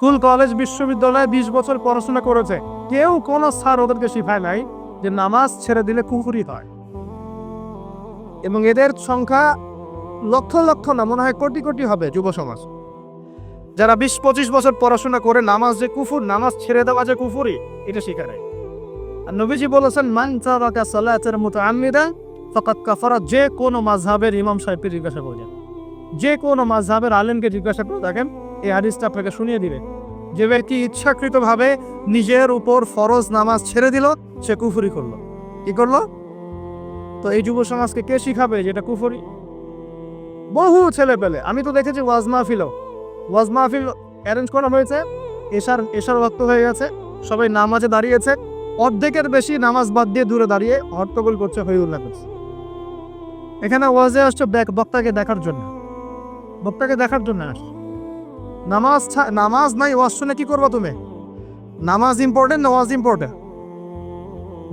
School, college, বিশ্ববিদ্যালয়ে বিশ বছর পড়াশোনা করেছে। কেউ কোনো স্যার ওদেরকে শিখায় নাই যে নামাজ ছেড়ে দিলে কুফুরি হয়। এবং এদের সংখ্যা লক্ষ লক্ষ না, মনে হয় কোটি কোটি হবে যুব সমাজ। যারা বিশ, পঁচিশ বছর পড়াশোনা করে নামাজ যে কুফুর, নামাজ ছেড়ে দেওয়া যে কুফুরি, এটা শিখে নেয় আর নবীজি বলেছেন, মান তারাকা সালাতের মতো আমিরা ফকাত কাফারা। যে কোনো মাঝহাবের ইমাম সাহেবকে জিজ্ঞাসা করবেন যে কোনো মাঝহাবের আলেমকে জিজ্ঞাসা করে দেখেন এই হাদিসটা আপনাকে শুনিয়ে দিবে। যে ব্যক্তি ইচ্ছাকৃতভাবে নিজের উপর ফরজ নামাজ ছেড়ে দিল, সে কুফুরি করল। কি করল? তো এই যুব সমাজকে কে শিখাবে যেটা কুফুরি? বহু ছেলে পেলে আমি তো দেখেছি ওয়াজ মাহফিলও। ওয়াজ মাহফিল অ্যারেঞ্জ করা হয়েছে, এশার এশার ওয়াক্ত হয়ে গেছে, সবাই নামাজে দাঁড়িয়েছে, অর্ধেকের বেশি নামাজ বাদ দিয়ে দূরে দাঁড়িয়ে হট্টগোল করছে হইউল্লাহ করছে এখানে ওয়াজে আসছে বক্তাকে দেখার জন্য। বক্তাকে দেখার জন্য আস নামাজ নামাজ নাই, ওয়াজ শুনে কি করব তুমি? নামাজ ইম্পর্টেন্ট না ওয়াজ ইম্পর্টেন্ট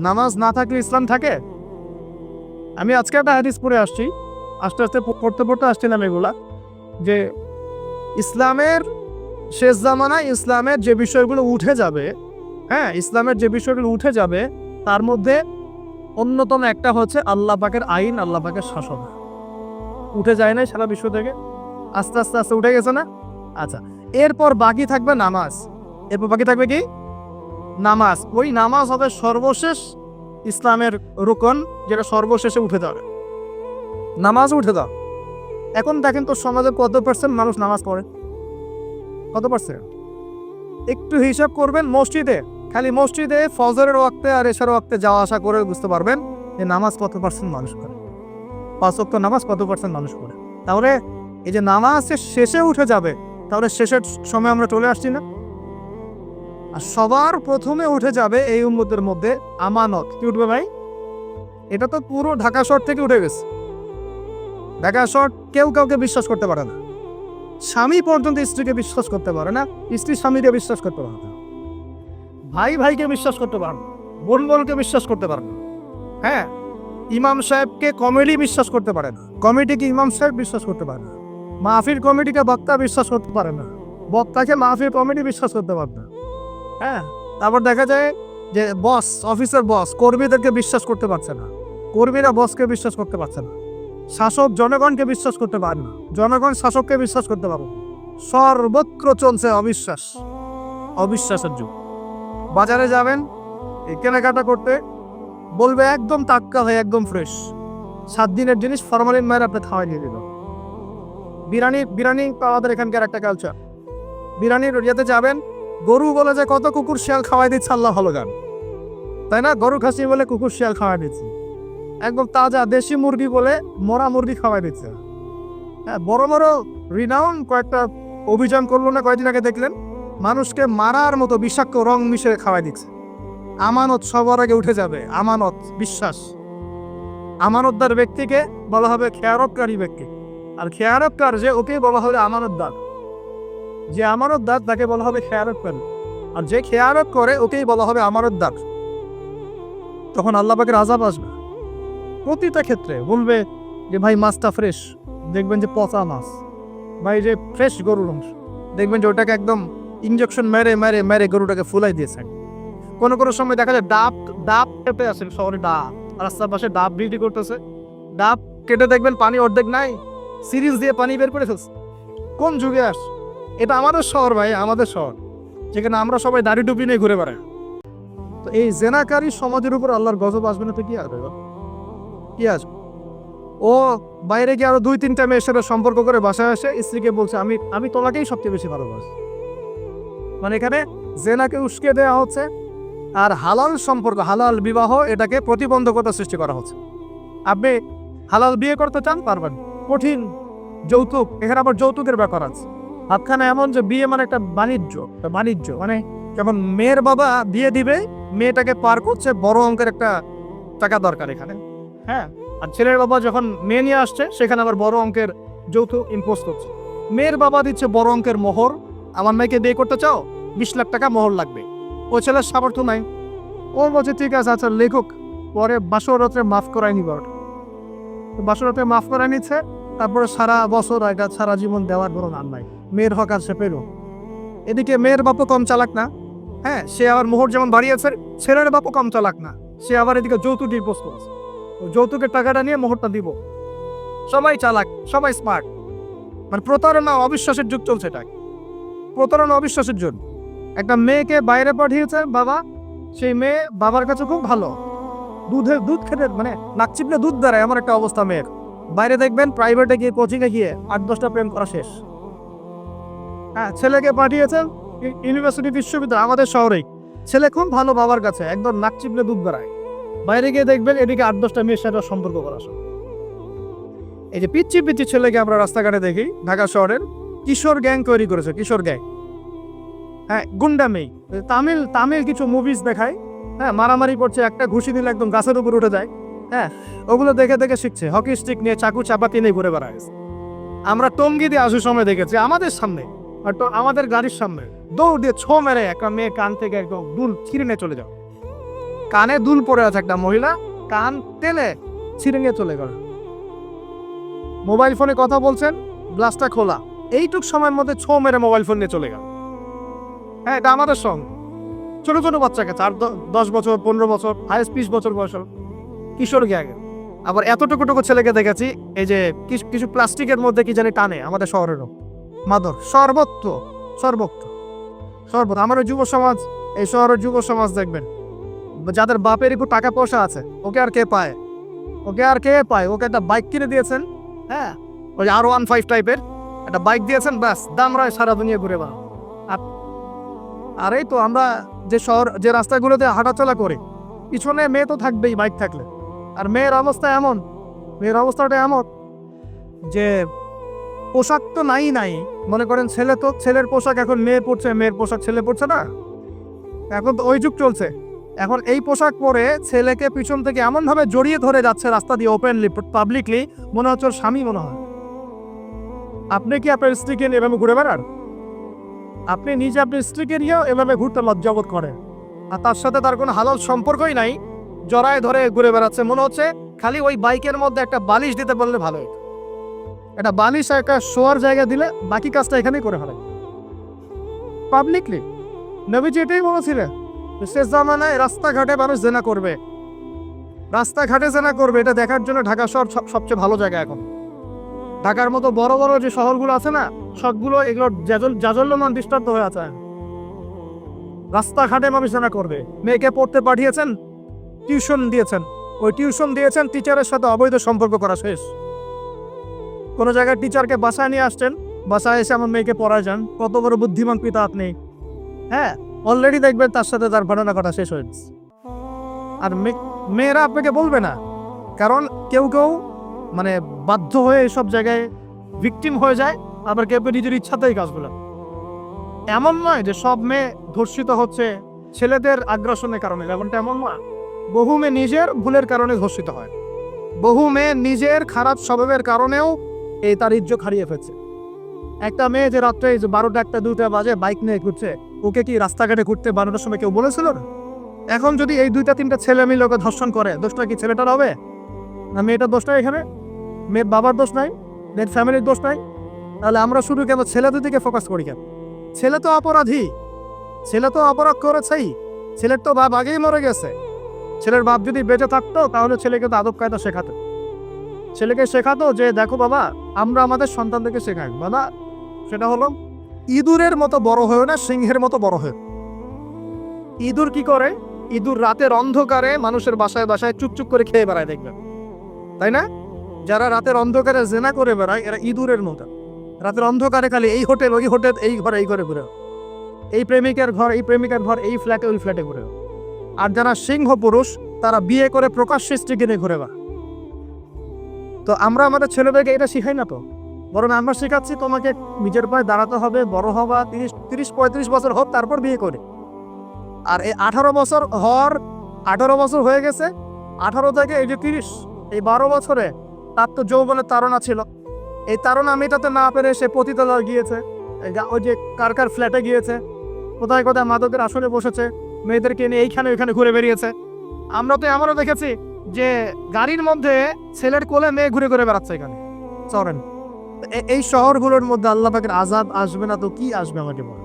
নামাজ না থাকলে ইসলাম থাকে? আমি আজকে একটা হাদিস পড়ে আসছি, আস্তে আস্তে পড়তে পড়তে আসছিলাম এগুলা, যে ইসলামের শেষ জামানায় ইসলামের যে বিষয়গুলো উঠে যাবে হ্যাঁ ইসলামের যে বিষয়গুলো উঠে যাবে, তার মধ্যে অন্যতম একটা হচ্ছে আল্লাহ পাকের আইন, আল্লাহ পাকের শাসন। উঠে যায় না সারা বিশ্ব থেকে? আস্তে আস্তে আস্তে উঠে গেছে না? আচ্ছা এরপর বাকি থাকবে নামাজ। এরপর বাকি থাকবে কি? নামাজ। ওই নামাজ হবে সর্বশেষ ইসলামের রোকন, যেটা সর্বশেষে উঠে যাবে। নামাজ উঠে দাও এখন দেখেন তো সমাজে কত পার্সেন্ট মানুষ নামাজ পড়ে? কত পার্সেন্ট একটু হিসাব করবেন, মসজিদে, খালি মসজিদে ফজরের ওয়াক্তে আর এশার ওয়াক্তে যাওয়া আসা করে বুঝতে পারবেন যে নামাজ কত পার্সেন্ট মানুষ করে পাঁচ নামাজ কত পার্সেন্ট মানুষ করে তাহলে এই যে নামাজ শেষে উঠে যাবে তাহলে শেষের সময় আমরা চলে আসছি না? আর সবার প্রথমে উঠে যাবে এই উম্মতের মধ্যে আমানত। কি উঠবে ভাই? এটা তো পুরো ঢাকা শহর থেকে উঠে গেছে। ঢাকা শহর কেউ কাউকে বিশ্বাস করতে পারে না। স্বামী পর্যন্ত স্ত্রীকে বিশ্বাস করতে পারে না, স্ত্রী স্বামীকে বিশ্বাস করতে পারে না। ভাই ভাইকে বিশ্বাস করতে পারে না, বোন বোনকে বিশ্বাস করতে পারে না। হ্যাঁ ইমাম সাহেবকে কমেডি বিশ্বাস করতে পারে না। কমিটিকে ইমাম সাহেব বিশ্বাস করতে পারে না। মাহফির কমিটিকে বক্তা বিশ্বাস করতে পারে না। বক্তাকে মাহফির কমিটি বিশ্বাস করতে পারে না। হ্যাঁ তারপর দেখা যায় যে বস, অফিসের বস, কর্মীদেরকে বিশ্বাস করতে পারছে না। কর্মীরা বসকে বিশ্বাস করতে পারছে না। শাসক জনগণকে বিশ্বাস করতে পারে না। জনগণ শাসককে বিশ্বাস করতে পারে। সর্বত্র চলছে অবিশ্বাস। অবিশ্বাসের যুগ। বাজারে যাবেন কেনাকাটা করতে বলবে একদম টাটকা হয়ে, একদম ফ্রেশ সাত দিনের জিনিস ফরমালিন মায়ের আপনি খাওয়াই দিয়ে দিল। বিরিয়ানি বিরিয়ানি তো আমাদের এখানকার একটা কালচার বিরিয়ানির ইয়েতে যাবেন, গরু বলে যে কত কুকুর শিয়াল খাওয়াই দিচ্ছে, আল্লাহ ভালো গান তাই না? গরু খাসি বলে কুকুর শিয়াল খাওয়াই দিচ্ছে। একদম তাজা দেশি মুরগি বলে মরা মুরগি খাওয়াই দিচ্ছে। হ্যাঁ বড় বড় রিনাউন কয়েকটা অভিযান করল না কয়েকদিন আগে দেখলেন? মানুষকে মারার মতো বিষাক্ত রং মিশে খাওয়াই দিচ্ছে। আমানত সবার আগে উঠে যাবে, আমানত, বিশ্বাস। আমানতদার ব্যক্তিকে বলা হবে খেয়ারতকারী ব্যক্তি। আর খেয়ারতকার যে ওকে বলা হবে আমানত আমানতদার যে আমানতদার তাকে বলা হবে খেয়ারতকারী আর যে খেয়ারত করে, ওকেই বলা হবে আমানতদার তখন আল্লাহ পাকের আজাব আসবে। প্রতিটা ক্ষেত্রে বলবে যে, ভাই, মাছটা ফ্রেশ দেখবেন যে পচা মাছ। ভাই, যে ফ্রেশ গরুর অংশ দেখবেন যে ওটাকে একদম ইঞ্জেকশন মেরে মেরে মেরে গরুটাকে ফুলাই দিয়েছে। কোনো কোনো সময় দেখা যায় ডাব ডাব কেটে আসে শহরে, ডাব। রাস্তার পাশে ডাব বিক্রি করতেছে। ডাব কেটে দেখবেন পানি অর্ধেক নাই। সিরিজ দিয়ে পানি বের করে ফেলছে কোন যুগে আস? এটা আমাদের শহর ভাই, আমাদের শহর। যেখানে আমরা সবাই দাড়ি টুপি নিয়ে ঘুরে বেড়াই। তো এই জেনাকারী সমাজের উপর আল্লাহর গজব আসবে না তো কি আসবে কি আসবে? ও, বাইরে গিয়ে আরও দুই, তিনটা মেয়ের সাথে সম্পর্ক করে বাসায় আসে, স্ত্রীকে বলছে, আমি আমি তোমাকেই সবচেয়ে বেশি ভালোবাসি। মানে এখানে জেনাকে উস্কে দেওয়া হচ্ছে, আর হালাল সম্পর্ক, হালাল বিবাহ, এটাকে প্রতিবন্ধকতা সৃষ্টি করা হচ্ছে। আপনি হালাল বিয়ে করতে চান, পারবেন কঠিন যৌতুক। এখানে আবার যৌতুকের ব্যাপার আছে। হাতখানে এমন যে বিয়ে মানে একটা বাণিজ্য বাণিজ্য। মানে যেমন মেয়ের বাবা দিয়ে দিবে, মেয়েটাকে পার করছে, বড় অঙ্কের একটা টাকা দরকার এখানে। হ্যাঁ? আর ছেলের বাবা যখন মেয়ে নিয়ে আসছে, সেখানে আবার বড় অঙ্কের যৌতুক ইম্পোজ করছে। মেয়ের বাবা দিচ্ছে বড় অঙ্কের মোহর। আমার মেয়েকে বিয়ে করতে চাও? বিশ লাখ টাকা মোহর লাগবে। ও ছেলের সামর্থ্য নাই। ও বলছে, ঠিক আছে আচ্ছা লেখক, পরে বাসরতে মাফ করায়নি নিব বাসরতে মাফ করাই নিচ্ছে। তারপরে সারা বছর এটা সারা জীবন দেওয়ার কোনো নাম নাই। মেয়ের হক আর সে পেল এদিকে মেয়ের বাপও কম চালাক না। হ্যাঁ সে আবার মোহর যেমন বাড়িয়েছে, ছেলের বাপও কম চালাক না। সে আবার এদিকে যৌতুক ডিপোজ করছে। তো যৌতুকের টাকাটা নিয়ে মোহরটা দিব। সবাই চালাক, সবাই স্মার্ট মানে প্রতারণা অবিশ্বাসের যুগ চলছে এটা প্রতারণা অবিশ্বাসের জন্য একটা মেয়েকে বাইরে পাঠিয়েছে বাবা, সেই মেয়ে বাবার কাছে খুব ভালো। দুধে দুধ খেতে মানে নাক চিপলে দুধ দাঁড়ায়, এমন একটা অবস্থা মেয়ের। বাইরে দেখবেন প্রাইভেটে গিয়ে কোচিংয়ে গিয়ে আট দশটা প্রেম করা শেষ। হ্যাঁ ছেলেকে পাঠিয়েছেন ইউনিভার্সিটি বিশ্ববিদ্যালয়, আমাদের শহরেই। ছেলে খুব ভালো বাবার কাছে, একদম নাক চিপলে দুধ বেড়ায় বাইরে গিয়ে দেখবেন এদিকে আট দশটা মেয়ের সাথে সম্পর্ক করা। এই যে পিচ্ছি পিচ্ছি ছেলেকে আমরা রাস্তাঘাটে দেখি, ঢাকা শহরের কিশোর গ্যাং তৈরি করেছে, কিশোর গ্যাং হ্যাঁ গুন্ডামেই তামিল তামিল কিছু মুভিজ দেখায়। হ্যাঁ মারামারি করছে, একটা ঘুষি দিলে একদম গাছের উপর উঠে যায়। হ্যাঁ ওগুলো দেখে দেখে শিখছে। হকি স্টিক নিয়ে চাকু চাপাতি নিয়ে ঘুরে বেড়ায়। আমরা টঙ্গি দিয়ে আসার সময় দেখেছি, আমাদের সামনে আমাদের গাড়ির সামনে, দৌড় দিয়ে ছো মেরে একটা মেয়ে কান থেকে একদম দুল ছিঁড়ে নিয়ে চলে যাও কানে দুল পড়ে আছে একটা মহিলা, কান তেলে ছিঁড়ে নিয়ে চলে গেল। মোবাইল ফোনে কথা বলছেন গ্লাসটা খোলা। এইটুক সময়ের মধ্যে ছো মেরে মোবাইল ফোন নিয়ে চলে গেল। হ্যাঁ এটা আমাদের সঙ্গে। ছোট ছোট বাচ্চাকে, চার দশ বছর, পনেরো বছর হাইস্ট বিশ বছর বয়স কিশোর গ্যাগে আবার এতটুকু টুকু ছেলেকে দেখেছি, এই যে কিছু প্লাস্টিকের মধ্যে কি জানি টানে আমাদের শহরেরও মাদর সর্বত্র সর্বত্র সর্বত্র। আমার যুব সমাজ, এই শহরের যুব সমাজ দেখবেন, যাদের বাপের একটু টাকা পয়সা আছে, ওকে আর কে পায়? ওকে আর কে পায়? ওকে একটা বাইক কিনে দিয়েছেন হ্যাঁ? ওই আর ওয়ান ফাইভ টাইপের একটা বাইক দিয়েছেন, ব্যাস, দাম রায় সারা দুনিয়া ঘুরে বেড়ান আর আর এই তো আমরা যে শহর, যে রাস্তাগুলোতে হাঁটাচলা করি, পিছনে মেয়ে তো থাকবেই, বাইক থাকলে। আর মেয়ের অবস্থা এমন, মেয়ের অবস্থাটা এমন যে পোশাক তো নাই নাই। মনে করেন ছেলে তো, ছেলের পোশাক, এখন মেয়ে পড়ছে মেয়ের পোশাক ছেলে পড়ছে না। এখন তো ওই যুগ চলছে। এখন এই পোশাক পরে ছেলেকে পিছন থেকে এমনভাবে জড়িয়ে ধরে যাচ্ছে রাস্তা দিয়ে ওপেনলি পাবলিকলি মনে হচ্ছে ওর স্বামী মনে হয়। আপনি কি আপনার স্ত্রীকে নিয়ে এভাবে ঘুরে বেড়ান? আপনি নিজে আপনি স্ত্রীকে নিয়েও এভাবে ঘুরতে লজ্জাবোধ করেন। আর তার সাথে তার কোনো হালাল সম্পর্কই নাই। জড়ায় ধরে ঘুরে বেড়াচ্ছে। মনে হচ্ছে খালি ওই বাইকের মধ্যে একটা বালিশ দিতে পারলে ভালো হতো একটা বালিশ একটা শোয়ার জায়গা দিলে বাকি কাজটা এখানেই করে ফেলে পাবলিকলি নবীজি এটাই বলেছিলেন, শেষ জামানায় রাস্তাঘাটে মানুষ জেনা করবে। রাস্তাঘাটে জেনা করবে। এটা দেখার জন্য ঢাকা শহর সব- সবচেয়ে ভালো জায়গা এখন। ঢাকার মতো বড় বড় যে শহরগুলো আছে না, সবগুলো এগুলো জাজল- জাজল্যমান দৃষ্টান্ত হয়ে আছে। রাস্তাঘাটে মানুষ করবে। মেয়েকে পড়তে পাঠিয়েছেন, টিউশন দিয়েছেন। ওই টিউশন দিয়েছেন, টিচারের সাথে অবৈধ সম্পর্ক করা শেষ। কোনো জায়গায় টিচারকে বাসায় নিয়ে আসছেন, বাসায় এসে আমার মেয়েকে পড়ায় যান। কত বড় বুদ্ধিমান পিতা আপনি। হ্যাঁ অলরেডি দেখবেন তার সাথে তার ঘটনা করা শেষ হয়েছে আর মেয়েরা আপনাকে বলবে না। কারণ কেউ কেউ মানে বাধ্য হয়ে এসব জায়গায় ভিকটিম হয়ে যায়, আবার কেউ নিজের ইচ্ছাতেই কাজগুলো। এমন নয় যে সব মেয়ে ধর্ষিত হচ্ছে ছেলেদের আগ্রাসনের কারণে যেমনটা এমন নয়। বহু মেয়ে নিজের ভুলের কারণে ধর্ষিত হয়। বহু মেয়ে নিজের খারাপ স্বভাবের কারণেও এই তার ইজ্জত হারিয়ে ফেলছে। একটা মেয়ে যে রাত্রে যে বারোটা একটা দুটা বাজে বাইক নিয়ে ঘুরছে, ওকে কি রাস্তাঘাটে ঘুরতে বারোটার সময় কেউ বলেছিল? না এখন যদি এই দুইটা তিনটা ছেলে মিলে ওকে ধর্ষণ করে, দোষটা কি ছেলেটার হবে? না মেয়েটার দোষটা এখানে? মেয়ের বাবার দোষ নাই, মেয়ের ফ্যামিলির দোষ নাই। তাহলে আমরা শুধু কেন ছেলেদের দিকে ফোকাস করি কেন? ছেলে তো অপরাধী। ছেলে তো অপরাধ করেছেই। ছেলের তো বাপ আগেই মরে গেছে। ছেলের বাপ যদি বেঁচে থাকতো, তাহলে ছেলেকে তো আদব কায়দা শেখাতো। ছেলেকে শেখাতো যে, দেখো বাবা, আমরা আমাদের সন্তানদেরকে শেখাই। বাবা, সেটা হলো, ইঁদুরের মতো বড় হয়েও না, সিংহের মতো বড় হয়ে ইঁদুর কি করে? ইঁদুর রাতের অন্ধকারে মানুষের বাসায় বাসায় চুপচুপ করে খেয়ে বেড়ায় দেখবেন তাই না? যারা রাতের অন্ধকারে জেনা করে বেড়ায়, এরা ইঁদুরের মতো। রাতের অন্ধকারে খালি এই হোটেল, ওই হোটেল, এই ঘরে এই ঘরে ঘুরে। এই প্রেমিকার ঘর, এই প্রেমিকার ঘর, এই ফ্ল্যাটে, ওই ফ্ল্যাটে ঘুরে। আর যারা সিংহ পুরুষ, তারা বিয়ে করে প্রকাশ্য স্ত্রীকে নিয়ে ঘুরে বেড়ায়। তো আমরা আমাদের ছেলেদেরকে এটা শিখাই না তো? বরং আমরা শেখাচ্ছি, তোমাকে নিজের পায়ে দাঁড়াতে হবে, বড় হওয়া তিরিশ তিরিশ, পঁয়ত্রিশ বছর হোক, তারপর বিয়ে করে। আর এই আঠারো বছর হওয়ার আঠারো বছর হয়ে গেছে, আঠারো থেকে এই যে তিরিশ, এই বারো বছরে তার তো যৌবনের তাড়না ছিল। এই তাড়না মেটাতে না পেরে সে পতিতলা গিয়েছে। ওই যে কার কার ফ্ল্যাটে গিয়েছে। কোথায় কোথায় মাদকের আসরে বসেছে। মেয়েদেরকে নিয়ে এইখানে ওইখানে ঘুরে বেরিয়েছে আমরা তো এমনও দেখেছি যে গাড়ির মধ্যে ছেলের কোলে মেয়ে ঘুরে ঘুরে বেড়াচ্ছে এখানে। চরেন। এই শহরগুলোর মধ্যে আল্লাহ পাকের আজাব আসবে না তো কি আসবে আমাকে বল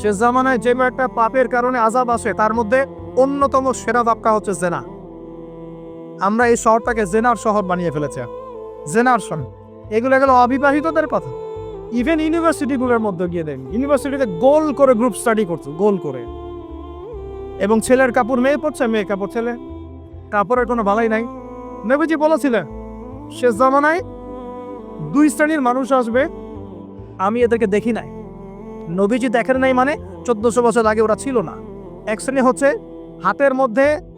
শেষ জামানায় যে একটা পাপের কারণে আজাব আসে, তার মধ্যে অন্যতম সেরা পাপটা হচ্ছে জেনা। আমরা এই শহরটাকে জেনার শহর বানিয়ে ফেলেছি। শহর। এগুলো গেল অবিবাহিতদের কথা ইভেন ইউনিভার্সিটিগুলোর মধ্যে গিয়ে দেন ইউনিভার্সিটিতে গোল করে গ্রুপ স্টাডি করছে, গোল করে। এবং ছেলের কাপড় মেয়ে পড়ছে মেয়ে কাপড় ছেলে। কাপড়ের কোনো ভালাই নাই। নবীজি বলেছিলেন শেষ জামানায় দুই শ্রেণির মানুষ আসবে। আমি এদেরকে দেখি নাই। নবীজি দেখেন নাই মানে চোদ্দশো বছর আগে ওরা ছিল না। এক শ্রেণি হচ্ছে হাতের মধ্যে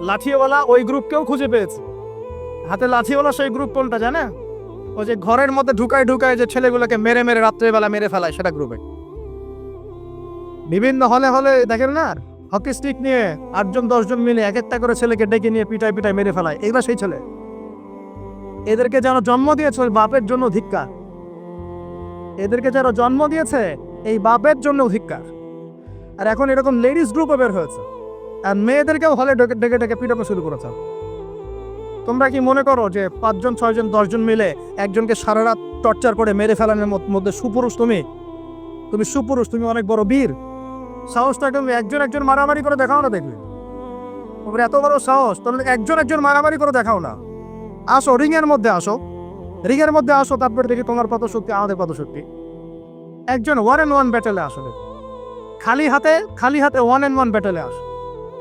লাঠিওয়ালা ওই গ্রুপকেও খুঁজে পেয়েছে। হাতে লাঠিওয়ালা সেই গ্রুপ কোনটা জানে? ওই যে ঘরের মধ্যে ঢুকায় ঢুকায় যে ছেলেগুলোকে মেরে মেরে রাত্রেবেলা মেরে ফেলায় সেটা গ্রুপে। বিভিন্ন হলে হলে দেখেন না, হকি স্টিক নিয়ে আটজন, দশজন মিলে এক একটা করে ছেলেকে ডেকে নিয়ে পিটায় পিটায় মেরে ফেলায়। এগুলো সেই ছেলে। এদেরকে যেন জন্ম দিয়েছে ওই বাপের জন্য ধিক্কার। এদেরকে যারা জন্ম দিয়েছে এই বাপের জন্য ধিক্কার। আর এখন এরকম লেডিস গ্রুপও বের হয়েছে। আর মেয়েদেরকেও হলে ডেকে ডেকে ডেকে পিটানো শুরু করেছে। তোমরা কি মনে করো যে পাঁচজন, ছয়জন, দশজন মিলে একজনকে সারা রাত টর্চার করে মেরে ফেলানোর মধ্যে সুপুরুষ তুমি? তুমি সুপুরুষ, তুমি অনেক বড় বীর। সাহসটা তুমি একজন একজন মারামারি করে দেখাও না দেখবে তোমরা এত বড় সাহস তোমরা একজন একজন মারামারি করে দেখাও না। আসো, রিংয়ের মধ্যে আসো। রিংয়ের মধ্যে আসো, তারপরে দেখি তোমার কত শক্তি আমাদের কত শক্তি একজন ওয়ান অ্যান্ড ওয়ান ব্যাটেলে আসলে। খালি হাতে খালি হাতে ওয়ান অ্যান্ড ওয়ান ব্যাটেলে আসো।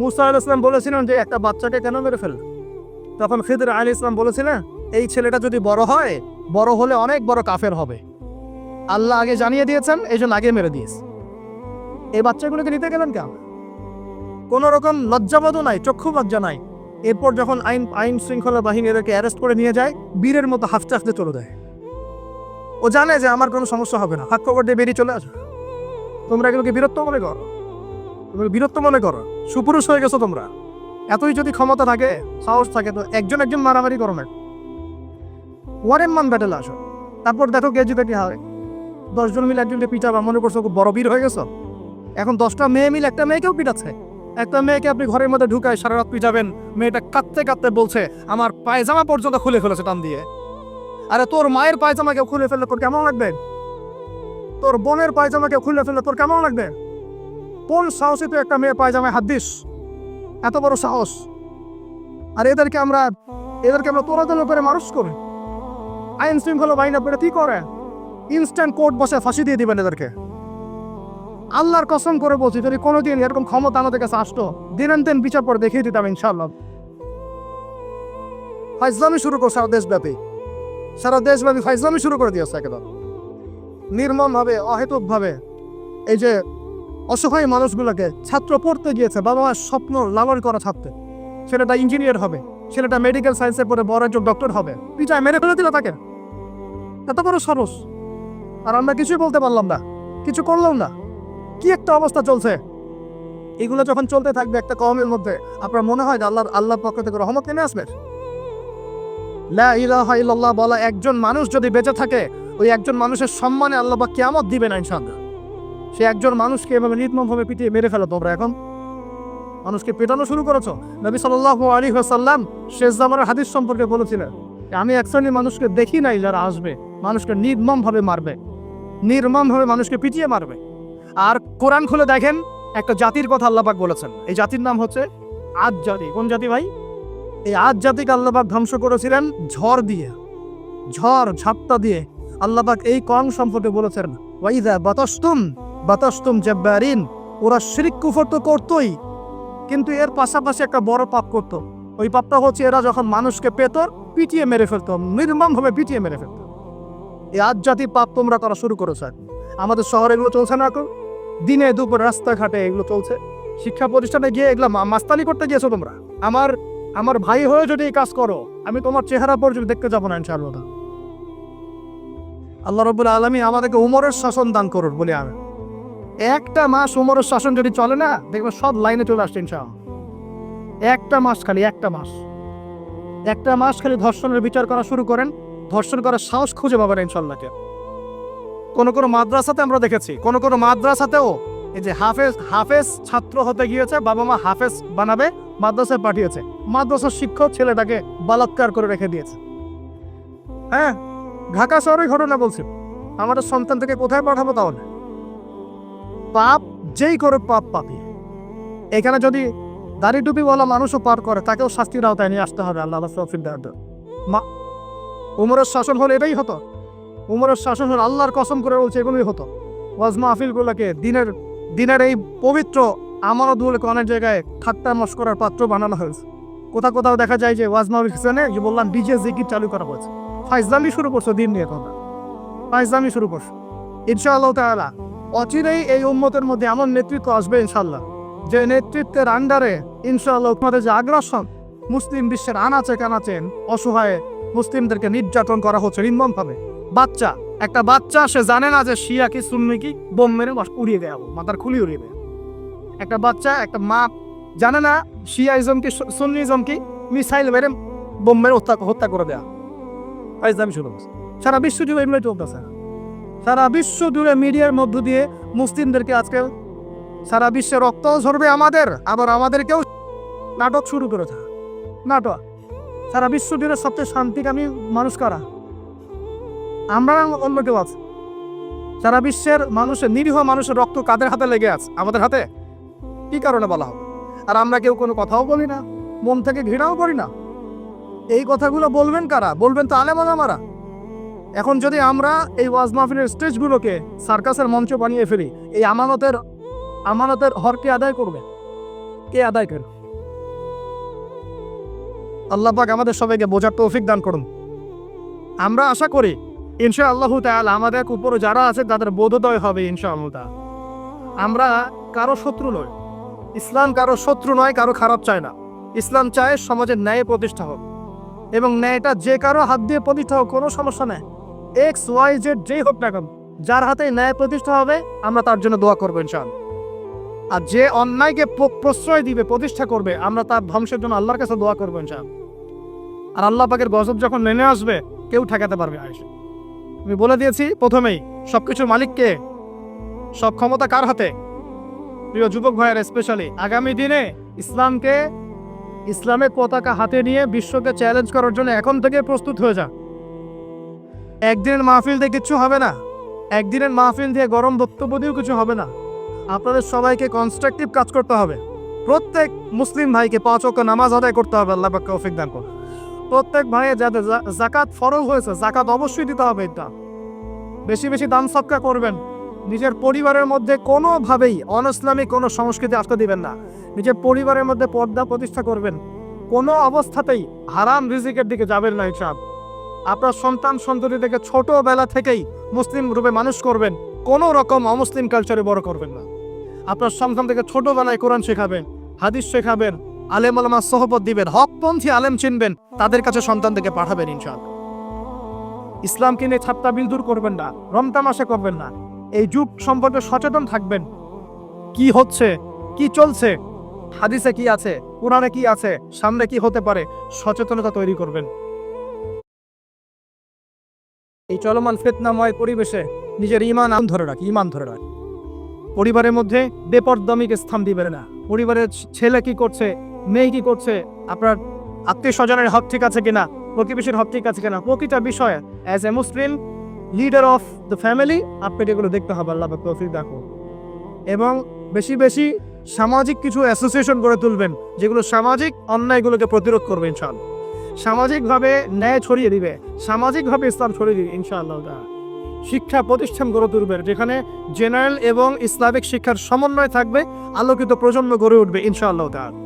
মুসা আল ইসলাম বলেছিলেন যে একটা বাচ্চাকে কেন মেরে ফেল তখন খিদির আলী ইসলাম বলেছিলেন, এই ছেলেটা যদি বড় হয়, বড় হলে অনেক বড় কাফের হবে। আল্লাহ আগে জানিয়ে দিয়েছেন, এই জন্য আগে মেরে দিয়েছে। এই বাচ্চাগুলোকে নিতে গেলেন কেন? কোনো রকম লজ্জাবোধও নাই, চক্ষু লজ্জা নাই। এরপর যখন আইন আইন শৃঙ্খলা বাহিনী এদেরকে অ্যারেস্ট করে নিয়ে যায়, বীরের মতো হাফতে হাফতে চলে দেয় ও জানে যে আমার কোনো সমস্যা হবে না। হাত খবর দিয়ে বেরিয়ে চলে আসো। তোমরা এগুলোকে বীরত্ব মনে করো। তোমরা বীরত্ব মনে করো। সুপুরুষ হয়ে গেছো তোমরা। এতই যদি ক্ষমতা থাকে, সাহস থাকে, তো একজন একজন মারামারি করো না। ওয়ারেন মান ব্যাটেল আসো। তারপর দেখো কে জিতে কি হয় দশজন মিলে একজনকে পিটাবা, মনে করছ খুব বড় বীর হয়ে গেছো? এখন দশটা মেয়ে মিলে একটা মেয়েকেও পিটাচ্ছে। একটা মেয়েকে আপনি ঘরের মধ্যে ঢুকায় সারা রাত পিটাবেন। মেয়েটা কাঁদতে কাঁদতে বলছে, আমার পায়জামা পর্যন্ত খুলে ফেলেছে টান দিয়ে। আরে তোর মায়ের পায়জামা কেউ খুলে ফেললে তোর কেমন লাগবে? তোর বোনের পায়জামা কেউ খুলে ফেললে তোর কেমন লাগবে? কোন সাহসে তুই একটা মেয়ে পায়জামায় হাত দিস? এত বড় সাহস। আর এদেরকে আমরা এদেরকে আমরা তোরাতলো করে মানুষ করি। আইন শৃঙ্খলা বাহিনী আপনারা কি করে ইনস্ট্যান্ট কোর্ট বসে ফাঁসি দিয়ে দিবেন এদেরকে। আল্লাহর কসম করে বলছি, যদি কোনোদিন এরকম ক্ষমতা আমাদের কাছে আসতো, দিনেন দিন বিচার পর দেখিয়ে দিতাম ইনশাআল্লাহ। ফাইজলামি শুরু কর সারা দেশব্যাপী। সারা দেশব্যাপী ফাইজলামি শুরু করে দিয়েছে একদম নির্মমভাবে, অহেতুকভাবে এই যে অসহায় মানুষগুলোকে ছাত্র পড়তে গিয়েছে বাবা মার স্বপ্ন লালন করা ছাত্র ছেলেটা ইঞ্জিনিয়ার হবে, ছেলেটা মেডিকেল সায়েন্সে পড়ে বড় একজন ডক্টর হবে। পিটায় মেরে ফেলে দিল তাকে। এত বড় সরস আর আমরা কিছুই বলতে পারলাম না, কিছু করলাম না। কি একটা অবস্থা চলছে? এগুলো যখন চলতে থাকবে একটা কমের মধ্যে, আপনার মনে হয় যে আল্লাহ আল্লাহর পক্ষ থেকে রহমত নেমে আসবে? ইলাহা বলা একজন মানুষ যদি বেঁচে থাকে, ওই একজন মানুষের সম্মানে আল্লাহ বা কেমত দিবে না ইনশাআল্লাহ। সে একজন মানুষকে এভাবে নির্মমভাবে পিটিয়ে মেরে ফেলো তোমরা এখন। মানুষকে পেটানো শুরু করেছ। নবী সাল্লাহ আলী সাল্লাম শেষ জামানের হাদিস সম্পর্কে বলেছিলেন, আমি এক শ্রেণির মানুষকে দেখি নাই যারা আসবে, মানুষকে নির্মমভাবে মারবে। নির্মমভাবে মানুষকে পিটিয়ে মারবে। আর কোরআন খুলে দেখেন, একটা জাতির কথা আল্লাপাক বলেছেন। এই জাতির নাম হচ্ছে আজ জাতি। কোন জাতি ভাই? এই আজ জাতিকে আল্লাপাক ধ্বংস করেছিলেন ঝড় দিয়ে, ঝড় ঝাপটা দিয়ে। আল্লাপাক এই কম সম্পর্কে বলেছেন ওয়াইদা বাতাস্তুম বাতাস্তুম জব্বারিন, ওরা শিরিক কুফর তো করতোই, কিন্তু এর পাশাপাশি একটা বড় পাপ করতো। ওই পাপটা হচ্ছে এরা যখন মানুষকে পেত পিটিয়ে মেরে ফেলতো, নির্মমভাবে পিটিয়ে মেরে ফেলতো। এই আজ জাতি পাপ তোমরা করা শুরু করেছ এখন। আমাদের শহরে এগুলো চলছে না এখন। দিনে দুপুর রাস্তাঘাটে এগুলো চলছে। শিক্ষা প্রতিষ্ঠানে গিয়ে এগুলো মাস্তানি করতে গিয়েছো তোমরা? আমার আমার ভাই হয়ে যদি এই কাজ করো, আমি তোমার চেহারা পর্যন্ত দেখতে যাব না, ইনশাআল্লাহ। আল্লাহ রবুল আলমী আমাদেরকে উমরের শাসন দান করুন, বলে আমি। একটা মাস উমরের শাসন যদি চলে না, দেখবে সব লাইনে চলে আসছে ইনশাআল্লাহ। একটা মাস খালি, একটা মাস। একটা মাস খালি ধর্ষণের বিচার করা শুরু করেন, ধর্ষণ করার সাহস খুঁজে পাবেন ইনশাল্লাহকে কোন কোনো মাদ্রাসাতে আমরা দেখেছি, কোন কোনো মাদ্রাসাতেও এই যে হাফেজ হাফেজ ছাত্র হতে গিয়েছে, বাবা মা হাফেজ বানাবে, মাদ্রাসায় পাঠিয়েছে। মাদ্রাসার শিক্ষক ছেলেটাকে বলাৎকার করে রেখে দিয়েছে। হ্যাঁ ঢাকা শহরের ঘটনা বলছি। আমাদের সন্তান থেকে কোথায় পাঠাবো তাহলে? পাপ, যেই করে পাপ পাপি। এখানে যদি দাড়ি বলা মানুষও পার করে, তাকেও শাস্তির আওতায় নিয়ে আসতে হবে, আল্লাহ মা, উমরের শাসন হলে এটাই হতো। উমরের শাসন হলে আল্লাহর কসম করে বলছে, এগুলোই হতো। ওয়াজ মাহফিলগুলোকে দিনের দিনের এই পবিত্র আমানতগুলোকে অনেক জায়গায় ঠাট্টা মস্করার পাত্র বানানো হয়েছে। কোথাও কোথাও দেখা যায় যে ওয়াজ মাহফিল যে বললাম, ডিজে জিকির চালু করা হয়েছে। ফাইজলামি শুরু করছ দিন নিয়ে তোমরা। ফাইজলামি শুরু করছ। ইনশাআল্লাহ তাআলা অচিরেই এই উম্মতের মধ্যে এমন নেতৃত্ব আসবে ইনশাল্লাহ যে নেতৃত্বের আন্ডারে ইনশাআল্লাহ তোমাদের যে আগ্রাসন মুসলিম বিশ্বের আনাচে কানাচে অসহায় মুসলিমদেরকে নির্যাতন করা হচ্ছে নির্মমভাবে বাচ্চা, একটা বাচ্চা সে জানে না যে শিয়া কি, সুন্নি কি, বোম মেরে উড়িয়ে দেওয়া মাথার খুলি উড়িয়ে দেয়। একটা বাচ্চা, একটা মা জানে না শিয়াইজম কি সুন্নিজম কি, মিসাইল মেরে বোম মেরে হত্যা হত্যা করে দেওয়া আমি করছি। সারা বিশ্ব জুড়ে এগুলো চলতেছে। সারা বিশ্ব জুড়ে মিডিয়ার মধ্য দিয়ে মুসলিমদেরকে আজকে সারা বিশ্বে রক্ত ঝরবে আমাদের, আবার আমাদেরকেও নাটক শুরু করে করেছে নাটক। সারা বিশ্ব জুড়ে সবচেয়ে শান্তিকামী মানুষ কারা? আমরা অন্য কেউ আছে? সারা বিশ্বের মানুষের, নিরীহ মানুষের রক্ত কাদের হাতে লেগে আছে? আমাদের হাতে? কি কারণে বলা হবে? আর আমরা কেউ কোনো কথাও বলি না, মন থেকে ঘৃণাও করি না। এই কথাগুলো বলবেন কারা? বলবেন তো আলেম আমারা এখন যদি আমরা এই ওয়াজ মাহফিলের স্টেজগুলোকে সার্কাসের মঞ্চ বানিয়ে ফেলি, এই আমানতের আমানতের হর কে আদায় করবে? কে আদায় করবে? আল্লাহ পাক আমাদের সবাইকে বোঝার তৌফিক দান করুন। আমরা আশা করি ইনশা আল্লাহ তাআলা আমাদের উপরে যারা আছে তাদের বোধোদয় হবে ইনশা আল্লাহ আমরা কারও শত্রু নই। ইসলাম কারও শত্রু নয়, কারও খারাপ চায় না। ইসলাম চায় সমাজের ন্যায় প্রতিষ্ঠা হোক। এবং ন্যায়টা যে কারও হাত দিয়ে প্রতিষ্ঠা হোক, কোনো সমস্যা নেই। এক্স ওয়াই জেড যেই হোক না কেন, যার হাতে ন্যায় প্রতিষ্ঠা হবে, আমরা তার জন্য দোয়া করব ইনশাআল্লাহ। আর যে অন্যায়কে প্রশ্রয় দিবে, প্রতিষ্ঠা করবে, আমরা তার ধ্বংসের জন্য আল্লাহর কাছে দোয়া করব ইনশাআল্লাহ। আর আল্লাহ পাকের গজব যখন নেমে আসবে, কেউ ঠেকাতে পারবে না আমি বলে দিয়েছি, প্রথমেই সবকিছুর মালিককে, সব ক্ষমতা কার হাতে? প্রিয় যুবক ভাইয়ের স্পেশালি আগামী দিনে ইসলামকে, ইসলামের পতাকা হাতে নিয়ে বিশ্বকে চ্যালেঞ্জ করার জন্য এখন থেকে প্রস্তুত হয়ে যা। একদিনের মাহফিল দিয়ে কিচ্ছু হবে না। একদিনের মাহফিল দিয়ে গরম বক্তব্য দিয়েও কিছু হবে না। আপনাদের সবাইকে কনস্ট্রাকটিভ কাজ করতে হবে। প্রত্যেক মুসলিম ভাইকে পাঁচ অক্ষ নামাজ আদায় করতে হবে, আল্লাহ পাক তৌফিক দান করুন। প্রত্যেক ভাইয়ে যাদের জাকাত ফরজ হয়েছে, জাকাত অবশ্যই দিতে হবে এটা। বেশি বেশি দান সৎকার করবেন। নিজের পরিবারের মধ্যে কোনোভাবেই অনইসলামিক কোনো সংস্কৃতি আসতে দিবেন না। নিজের পরিবারের মধ্যে পর্দা প্রতিষ্ঠা করবেন। কোনো অবস্থাতেই হারাম রিজিকের দিকে যাবেন না হিসাব আপনার সন্তান সন্ততি থেকে ছোটবেলা থেকেই মুসলিম রূপে মানুষ করবেন, কোনো রকম অমুসলিম কালচারে বড় করবেন না। আপনার সন্তান থেকে ছোটবেলায় কোরআন শেখাবেন, হাদিস শেখাবেন, আলেম আলমা সহবত দিবেন, হকপন্থী আলেম চিনবেন, তাদের কাছে সন্তান থেকে পাঠাবেন ইনশাল ইসলামকে নিয়ে ছাত্তা বিল দূর করবেন না রমতামাশা করবেন না। এই যুগ সম্পর্কে সচেতন থাকবেন। কি হচ্ছে, কি চলছে, হাদিসে কি আছে, কোরআনে কি আছে, সামনে কি হতে পারে, সচেতনতা তৈরি করবেন। এই চলমান ফেতনাময় পরিবেশে নিজের ইমান আম ধরে রাখ ইমান ধরে রাখ। পরিবারের মধ্যে বেপরদমিকে স্থান দিবে না। পরিবারের ছেলে কি করছে, মেয়ে কি করছে, আপনার আত্মীয় স্বজনের হক ঠিক আছে কিনা, প্রতিবেশীর হক ঠিক আছে কিনা প্রতিটা বিষয়ে as a Muslim leader of the family আপনাকে এগুলো দেখতে হবে, আল্লাহ তৌফিক দেখো এবং বেশি বেশি সামাজিক কিছু অ্যাসোসিয়েশন গড়ে তুলবেন, যেগুলো সামাজিক অন্যায়গুলোকে প্রতিরোধ করবে, ইনশাআল্লাহ। সামাজিকভাবে ন্যায় ছড়িয়ে দিবে। সামাজিকভাবে ইসলাম ছড়িয়ে দিবে, ইনশাআল্লাহ শিক্ষা প্রতিষ্ঠান গড়ে তুলবে, যেখানে জেনারেল এবং ইসলামিক শিক্ষার সমন্বয় থাকবে, আলোকিত প্রজন্ম গড়ে উঠবে, ইনশাআল্লাহ তার